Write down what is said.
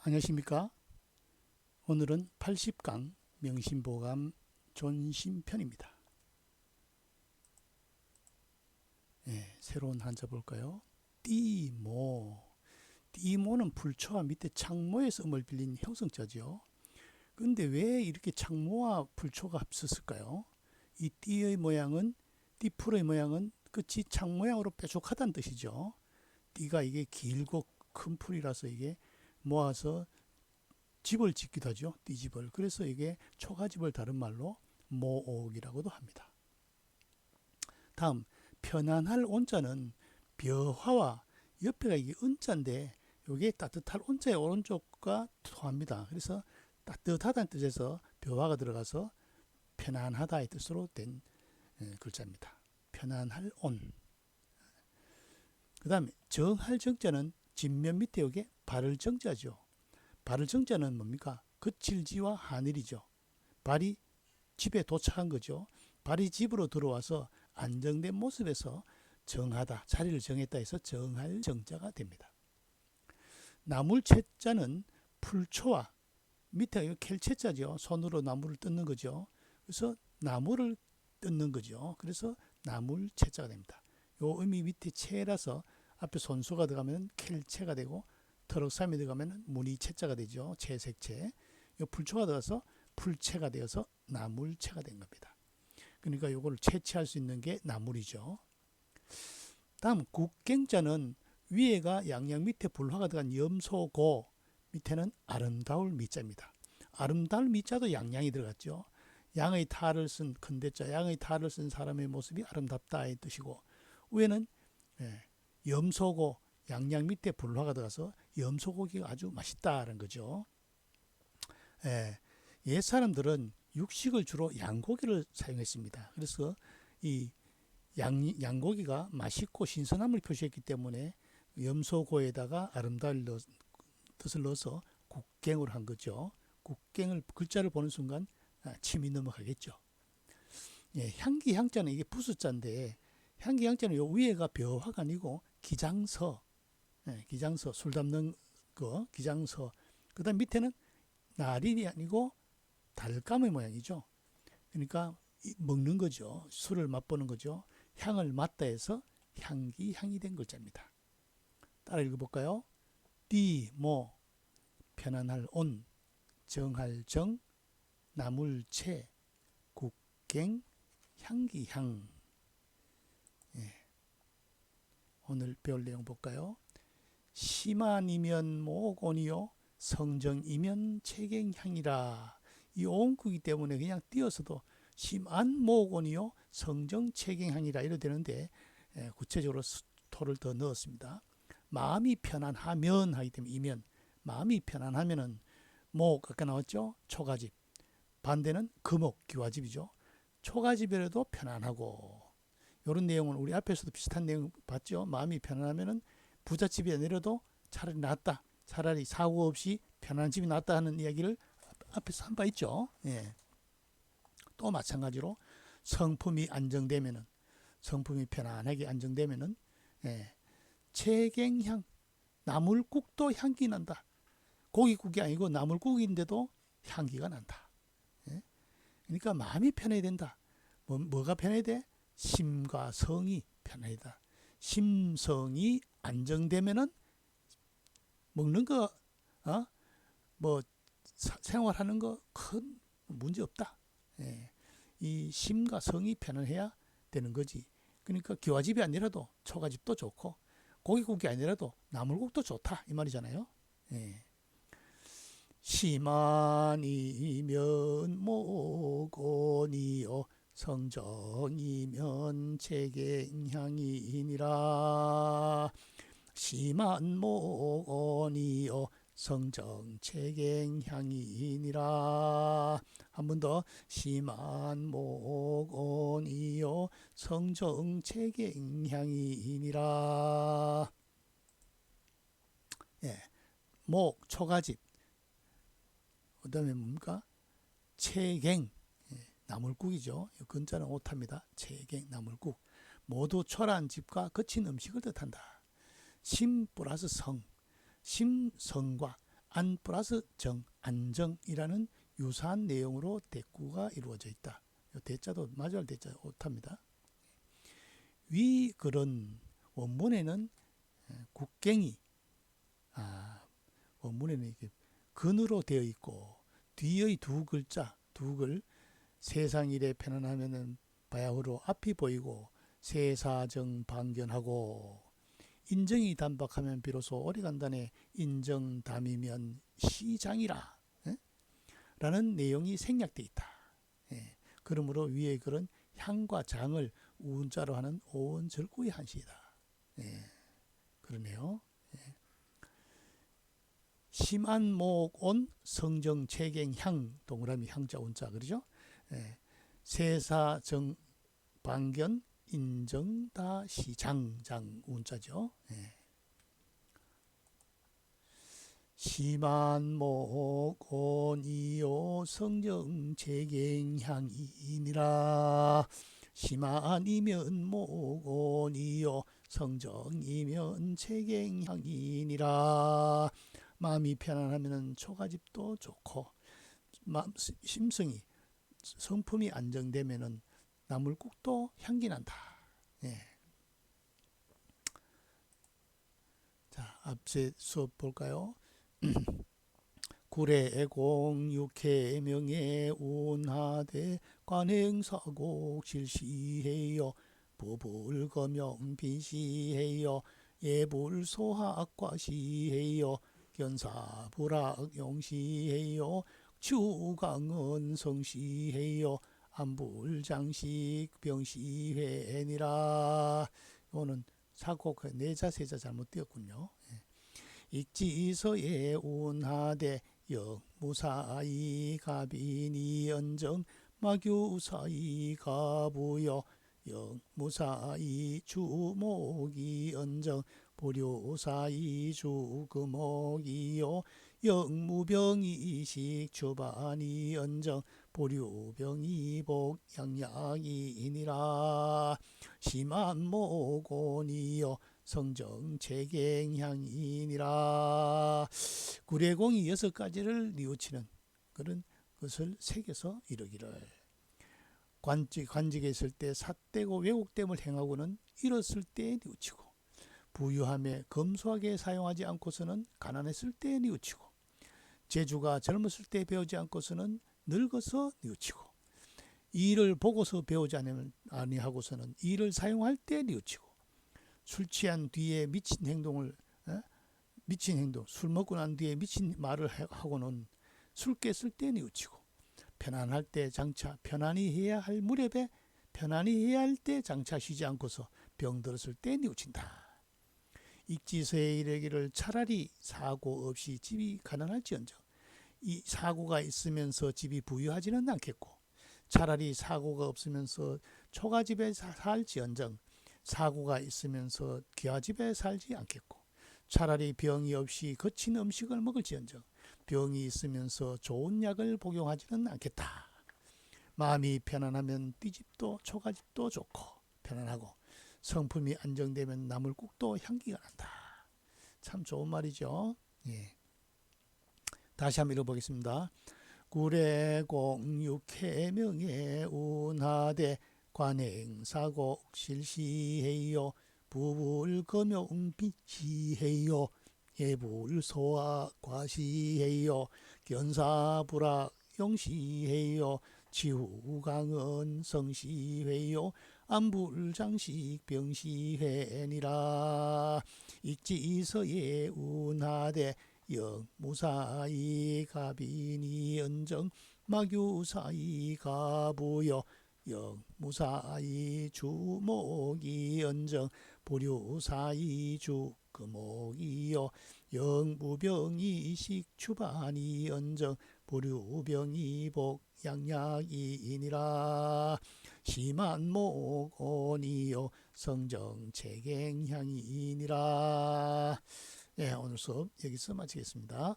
안녕하십니까? 오늘은 80강 명심보감 존심편입니다. 예, 새로운 한자 볼까요? 띠모. 띠모는 불초와 밑에 창모에서 음을 빌린 형성자죠. 근데 왜 이렇게 창모와 불초가 합쳤을까요? 이 띠의 모양은 띠풀의 모양은 끝이 창 모양으로 뾰족하다는 뜻이죠. 띠가 이게 길고 큰 풀이라서 이게 모아서 집을 짓기도 하죠. 띠집을. 그래서 이게 초가집을 다른 말로 모옥이라고도 합니다. 다음 편안할 온자는 벼화와 옆에가 이게 은자인데 이게 따뜻할 온자의 오른쪽과 통합니다. 그래서 따뜻하다는 뜻에서 벼화가 들어가서 편안하다의 뜻으로 된 예, 글자입니다. 편안할 온. 그 다음에 정할 정자는 진면 밑에 여기 발을 정자죠. 발을 정자는 뭡니까? 거칠지와 하늘이죠. 발이 집에 도착한 거죠. 발이 집으로 들어와서 안정된 모습에서 정하다, 자리를 정했다 해서 정할 정자가 됩니다. 나물 채자는 풀초와 밑에 켈채자죠. 손으로 나무를 뜯는 거죠. 그래서 나무를 뜯는 거죠. 그래서 나물 채자가 됩니다. 요 의미 밑에 채라서 앞에 손수가 들어가면 켈채가 되고 터럭삼이 들어가면 무늬 채자가 되죠. 채색채. 요 풀초가 들어가서 풀채가 되어서 나물채가 된 겁니다. 그러니까 요거를 채취할 수 있는 게 나물이죠. 다음 국갱자는 위에가 양양 밑에 불화가 들어간 염소고 밑에는 아름다울 미자입니다. 아름다울 미자도 양양이 들어갔죠. 양의 탈을 쓴 큰대자, 양의 탈을 쓴 사람의 모습이 아름답다의 뜻이고 위에는 예, 염소고 양양 밑에 불화가 들어가서 염소고기가 아주 맛있다는 거죠. 예, 옛 사람들은 육식을 주로 양고기를 사용했습니다. 그래서 이 양, 양고기가 맛있고 신선함을 표시했기 때문에 염소고에다가 아름다울 넣, 뜻을 넣어서 국갱을 한 거죠. 국갱을 글자를 보는 순간 아, 침이 넘어가겠죠. 예, 향기 향자는 이게 부수자인데 향기 향자는 요 위에가 벼화가 아니고 기장서, 예, 기장서 술 담는 거 기장서. 그다음 밑에는 나린이 아니고 달감의 모양이죠. 그러니까 먹는 거죠. 술을 맛보는 거죠. 향을 맡다 해서 향기 향이 된 글자입니다. 따라 읽어볼까요? 띠, 모, 편안할 온, 정할 정, 나물 채, 국갱, 향기 향. 예. 오늘 배울 내용 볼까요? 심한이면 모곤이요, 성정이면 채갱향이라. 이 오음구기 때문에 그냥 띄어서도 심한 모곤이요, 성정 채갱향이라 이래 되는데 예, 구체적으로 토를 더 넣었습니다. 마음이 편안하면 하기 때문에 이면 마음이 편안하면은 목 아까 나왔죠? 초가집. 반대는 금옥 기와집이죠. 초가집이라도 편안하고. 이런 내용을 우리 앞에서도 비슷한 내용 봤죠? 마음이 편안하면은 부잣집이 아니라도 차라리 낫다 차라리 사고 없이 편안한 집이 낫다 하는 이야기를 앞에서 한 바 있죠 예. 또 마찬가지로 성품이 안정되면은 성품이 편안하게 안정되면은 예. 채갱향 나물국도 향기 난다. 고기국이 아니고 나물국인데도 향기가 난다. 예? 그러니까 마음이 편해야 된다. 뭐, 뭐가 편해야 돼? 심과 성이 편해야 된다. 심성이 안정되면은 먹는 거, 어? 뭐 사, 생활하는 거 큰 문제 없다. 예. 이 심과 성이 편안해야 되는 거지. 그러니까 기와집이 아니라도 초가집도 좋고 고기국이 아니라도 나물국도 좋다 이 말이잖아요. 예. 시만이면 모곤이요 성정이면 채갱향이니라. 시만 모곤이요 성정채갱향이니라. 한 번 더. 심한 목온이요 성정채갱향이니라. 예, 목 초가집. 그다음에 뭡니까? 채갱. 예, 나물국이죠. 근자는 오탑니다. 채갱 나물국. 모두 초란 집과 거친 음식을 뜻한다. 심 플러스 성. 심성과 안 플러스 정, 안정이라는 유사한 내용으로 대꾸가 이루어져 있다. 요 대자도 마주할 대자 오탑니다. 위 글은 원문에는 국갱이 아, 원문에는 이게 근으로 되어 있고 뒤의 두 글자 두 글 세상 일에 편안하면은 바야흐로 앞이 보이고 세사정 방견하고 인정이 단박하면 비로소 오래간단에 인정담이면 시장이라 예? 라는 내용이 생략돼 있다. 예. 그러므로 위의 글은 향과 장을 운자로 하는 온 절구의 한시이다. 예. 그러네요. 예. 심안목 온 성정 체갱 향 동그라미 향자 운자 그러죠? 예. 세사 정 방견 인정 다 시 장장 운자죠. 예. 심한목온이요 성정체갱향이니라 심한이면 목온이요 성정이면 체갱향이니라 마음이 편안하면 초가집도 좋고 심성이 성품이 안정되면은 나물국도 향기 난다. 예. 자, 앞세 수업 볼까요? 구례공 육회 명예 운하대 관행사곡 실시해요 부불거명 비시해요 예불소학과시해요 견사불악 용시해요 추강은 성시해요 안불장식 병시회니라 이거는 사곡 내자 세자 잘못 띄었군요. 예. 익지서예 운하대 영무사이 가비니 연정 마규사이 가부여 영무사이 주목이 연정 보료사이 주금옥이요 영무병이식 주반이 연정 보류병이 복 양약이니라. 심한 모곤이여 성정체갱향이니라. 구례공이 여섯 가지를 뉘우치는 그런 것을 새겨서 이르기를. 관직, 관직에 있을 때 삿되고 왜곡됨을 행하고는 잃었을 때 뉘우치고 부유함에 검소하게 사용하지 않고서는 가난했을 때 뉘우치고 재주가 젊었을 때 배우지 않고서는 늙어서 뉘우치고 일을 보고서 배우지 아니하고서는 일을 사용할 때 뉘우치고 술 취한 뒤에 미친 행동을 에? 미친 행동 술 먹고 난 뒤에 미친 말을 하고는 술 깼을 때 뉘우치고 편안할 때 장차 편안히 해야 할 무렵에 편안히 해야 할 때 장차 쉬지 않고서 병 들었을 때 뉘우친다. 익지서에 이르기를 차라리 사고 없이 집이 가난할지언정 이 사고가 있으면서 집이 부유하지는 않겠고 차라리 사고가 없으면서 초가집에 살지언정 사고가 있으면서 기아집에 살지 않겠고 차라리 병이 없이 거친 음식을 먹을지언정 병이 있으면서 좋은 약을 복용하지는 않겠다. 마음이 편안하면 띠집도 초가집도 좋고 편안하고 성품이 안정되면 나물 국도 향기가 난다. 참 좋은 말이죠. 예. 다시 한번 읽어보겠습니다. 구례공육해명에 운하대 관행사곡 실시해요 부불검용비시해요 예불소화 과시해요 견사불악 용시해요 지후강은 성시회요 안불장식 병시회니라. 익지서예 운하대 영무사이 가비니 연정 마규사이 가부여 영무사이 주목이 연정 보류사이 주금옥이여 영무병이 식추반이 연정 보류병이 복 양약이니라 심한목원이요 성정체갱향이니라 네, 오늘 수업 여기서 마치겠습니다.